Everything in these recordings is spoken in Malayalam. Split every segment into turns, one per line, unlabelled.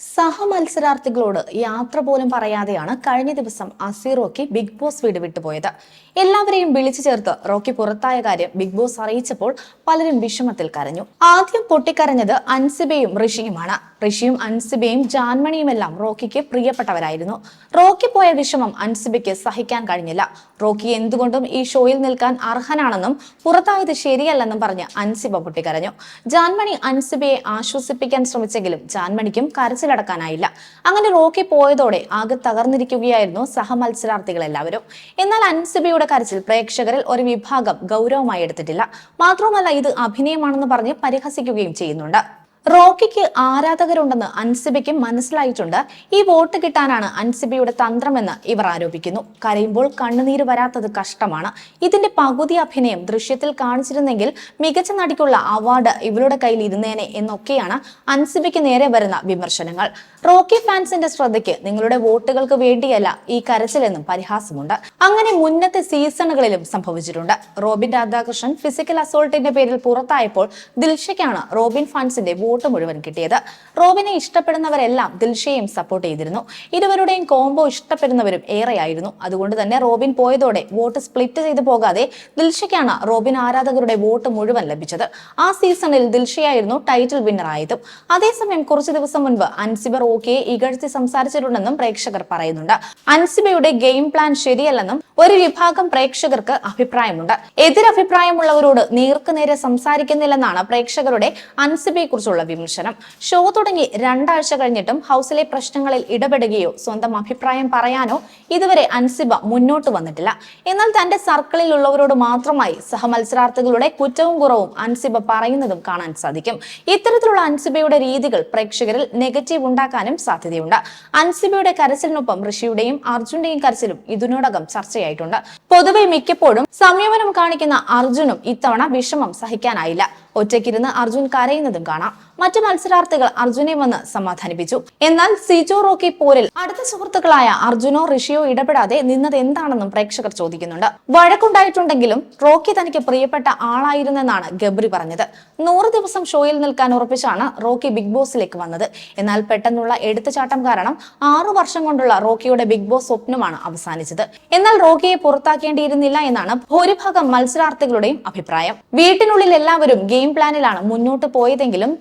സഹമത്സരാർത്ഥികളോട് യാത്ര പോലും പറയാതെയാണ് കഴിഞ്ഞ ദിവസം അസി റോക്കി ബിഗ് ബോസ് വീട് വിട്ടുപോയത് എല്ലാവരെയും വിളിച്ചു ചേർത്ത് റോക്കി പുറത്തായ കാര്യം ബിഗ് ബോസ് അറിയിച്ചപ്പോൾ പലരും വിഷമത്തിൽ കരഞ്ഞു. ആദ്യം പൊട്ടിക്കരഞ്ഞത് അൻസിബയും ഋഷിയുമാണ്. ഋഷിയും അൻസിബയും ജാൻമണിയുമെല്ലാം റോക്കിക്ക് പ്രിയപ്പെട്ടവരായിരുന്നു. റോക്കി പോയ വിഷമം അൻസിബയ്ക്ക് സഹിക്കാൻ കഴിഞ്ഞില്ല. റോക്കി എന്തുകൊണ്ടും ഈ ഷോയിൽ നിൽക്കാൻ അർഹനാണെന്നും പുറത്തായത് ശരിയല്ലെന്നും പറഞ്ഞ് അൻസിബ പൊട്ടിക്കരഞ്ഞു. ജാൻമണി അൻസിബയെ ആശ്വസിപ്പിക്കാൻ ശ്രമിച്ചെങ്കിലും ജാൻമണിക്കും കരച്ചിലടക്കാനായില്ല അങ്ങനെ റോക്കി പോയതോടെ ആകെ തകർന്നിരിക്കുകയായിരുന്നു സഹമത്സരാർത്ഥികൾ എല്ലാവരും എന്നാൽ അൻസിബിയുടെ കരച്ചിൽ പ്രേക്ഷകരിൽ ഒരു വിഭാഗം ഗൗരവമായി എടുത്തിട്ടില്ല. മാത്രമല്ല ഇത് അഭിനയമാണെന്ന് പറഞ്ഞ് പരിഹസിക്കുകയും ചെയ്യുന്നുണ്ട്. റോക്കിക്ക് ആരാധകരുണ്ടെന്ന് അൻസിബിക്കും മനസ്സിലായിട്ടുണ്ട്. ഈ വോട്ട് കിട്ടാനാണ് അൻസിബിയുടെ തന്ത്രമെന്ന് ഇവർ ആരോപിക്കുന്നു. കരയുമ്പോൾ കണ്ണുനീര് വരാത്തത് കഷ്ടമാണ്. ഇതിന്റെ പകുതി അഭിനയം ദൃശ്യത്തിൽ കാണിച്ചിരുന്നെങ്കിൽ മികച്ച നടിക്കുള്ള അവാർഡ് ഇവരുടെ കയ്യിൽ ഇരുന്നേനെ എന്നൊക്കെയാണ് അൻസിബയ്ക്ക് നേരെ വരുന്ന വിമർശനങ്ങൾ. റോക്കി ഫാൻസിന്റെ ശ്രദ്ധയ്ക്ക് നിങ്ങളുടെ വോട്ടുകൾക്ക് വേണ്ടിയല്ല ഈ കരച്ചിലെന്നും പരിഹാസമുണ്ട്. അങ്ങനെ മുന്നത്തെ സീസണുകളിലും സംഭവിച്ചിട്ടുണ്ട്. റോബിൻ രാധാകൃഷ്ണൻ ഫിസിക്കൽ അസോൾട്ടിന്റെ പേരിൽ പുറത്തായപ്പോൾ ദിൽഷയ്ക്കാണ് റോബിൻ ഫാൻസിന്റെ വോട്ട് മുഴുവൻ കിട്ടിയത്. റോബിനെ ഇഷ്ടപ്പെടുന്നവരെല്ലാം ദിൽഷയെയും സപ്പോർട്ട് ചെയ്തിരുന്നു. ഇരുവരുടെയും കോംബോ ഇഷ്ടപ്പെടുന്നവരും ഏറെയായിരുന്നു. അതുകൊണ്ട് തന്നെ റോബിൻ പോയതോടെ വോട്ട് സ്പ്ലിറ്റ് ചെയ്തു പോകാതെ ദിൽഷയ്ക്കാണ് റോബിൻ ആരാധകരുടെ വോട്ട് മുഴുവൻ ലഭിച്ചത്. ആ സീസണിൽ ദിൽഷയായിരുന്നു ടൈറ്റിൽ വിന്നർ ആയതും. അതേസമയം കുറച്ചു ദിവസം മുൻപ് അൻസിബ റോക്കിയെ ഇകഴ്ത്തി സംസാരിച്ചിട്ടുണ്ടെന്നും പ്രേക്ഷകർ പറയുന്നുണ്ട്. അൻസിബയുടെ ഗെയിം പ്ലാൻ ശരിയല്ലെന്നും ഒരു വിഭാഗം പ്രേക്ഷകർക്ക് അഭിപ്രായമുണ്ട്. എതിരഭിപ്രായമുള്ളവരോട് നേർക്കുനേരെ സംസാരിക്കുന്നില്ലെന്നാണ് പ്രേക്ഷകരുടെ അൻസിബയെ കുറിച്ചുള്ള വിമർശനം. ഷോ തുടങ്ങി രണ്ടാഴ്ച കഴിഞ്ഞിട്ടും ഹൗസിലെ പ്രശ്നങ്ങളിൽ ഇടപെടുകയോ സ്വന്തം അഭിപ്രായം പറയാനോ ഇതുവരെ അൻസിബ മുന്നോട്ട് വന്നിട്ടില്ല. എന്നാൽ തന്റെ സർക്കിളിൽ ഉള്ളവരോട് മാത്രമായി സഹമത്സരാർത്ഥികളുടെ കുറ്റവും കുറവും അൻസിബ പറയുന്നതും കാണാൻ സാധിക്കും. ഇത്തരത്തിലുള്ള അൻസിബയുടെ രീതികൾ പ്രേക്ഷകരിൽ നെഗറ്റീവ് ഉണ്ടാക്കാനും സാധ്യതയുണ്ട്. അൻസിബയുടെ കരച്ചിലിനൊപ്പം ഋഷിയുടെയും അർജുന്റെയും കരച്ചിലും ഇതിനോടകം ചർച്ചയായിട്ടുണ്ട്. പൊതുവെ മിക്കപ്പോഴും സംയമനം കാണിക്കുന്ന അർജുനും ഇത്തവണ വിഷമം സഹിക്കാനായില്ല. ഒറ്റയ്ക്കിരുന്ന് അർജുൻ കരയുന്നതും കാണാം. മറ്റു മത്സരാർത്ഥികൾ അർജുനെ വന്ന് സമാധാനിപ്പിച്ചു. എന്നാൽ സിജോ റോക്കി പോരിൽ അടുത്ത സുഹൃത്തുക്കളായ അർജുനോ ഋഷിയോ ഇടപെടാതെ നിന്നത് എന്താണെന്നും പ്രേക്ഷകർ ചോദിക്കുന്നുണ്ട്. വഴക്കുണ്ടായിട്ടുണ്ടെങ്കിലും റോക്കി തനിക്ക് പ്രിയപ്പെട്ട ആളായിരുന്നെന്നാണ് ഗബ്രി പറഞ്ഞത്. നൂറ് ദിവസം ഷോയിൽ നിൽക്കാൻ ഉറപ്പിച്ചാണ് റോക്കി ബിഗ് ബോസിലേക്ക് വന്നത്. എന്നാൽ പെട്ടെന്നുള്ള എടുത്തുചാട്ടം കാരണം ആറു വർഷം കൊണ്ടുള്ള റോക്കിയുടെ ബിഗ് ബോസ് സ്വപ്നമാണ് അവസാനിച്ചത്. എന്നാൽ റോക്കിയെ പുറത്താക്കേണ്ടിയിരുന്നില്ല എന്നാണ് ഭൂരിഭാഗം മത്സരാർത്ഥികളുടെയും അഭിപ്രായം. വീട്ടിനുള്ളിൽ എല്ലാവരും ഗെയിം പ്ലാനിലാണ് മുന്നോട്ട് പോയതെങ്കിലും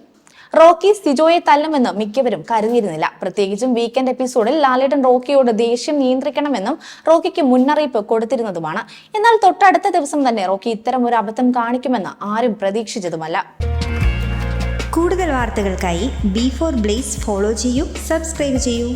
റോക്കി സിജോയെ തല്ലുമെന്ന് മിക്കവരും കരുതിയിരുന്നില്ല. പ്രത്യേകിച്ചും വീക്കെൻഡ് എപ്പിസോഡിൽ ലാലേട്ടൻ റോക്കിയോട് ദേഷ്യം നിയന്ത്രിക്കണമെന്നും റോക്കിക്ക് മുന്നറിയിപ്പ് കൊടുത്തിരുന്നതുമാണ്. എന്നാൽ തൊട്ടടുത്ത ദിവസം തന്നെ റോക്കി ഇത്തരം ഒരു അബദ്ധം കാണിക്കുമെന്ന് ആരും പ്രതീക്ഷിച്ചതുമല്ല.
കൂടുതൽ വാർത്തകൾക്കായി ബി ഫോർ ബ്ലേസ് ഫോളോ ചെയ്യൂ സബ്സ്ക്രൈബ് ചെയ്യൂ.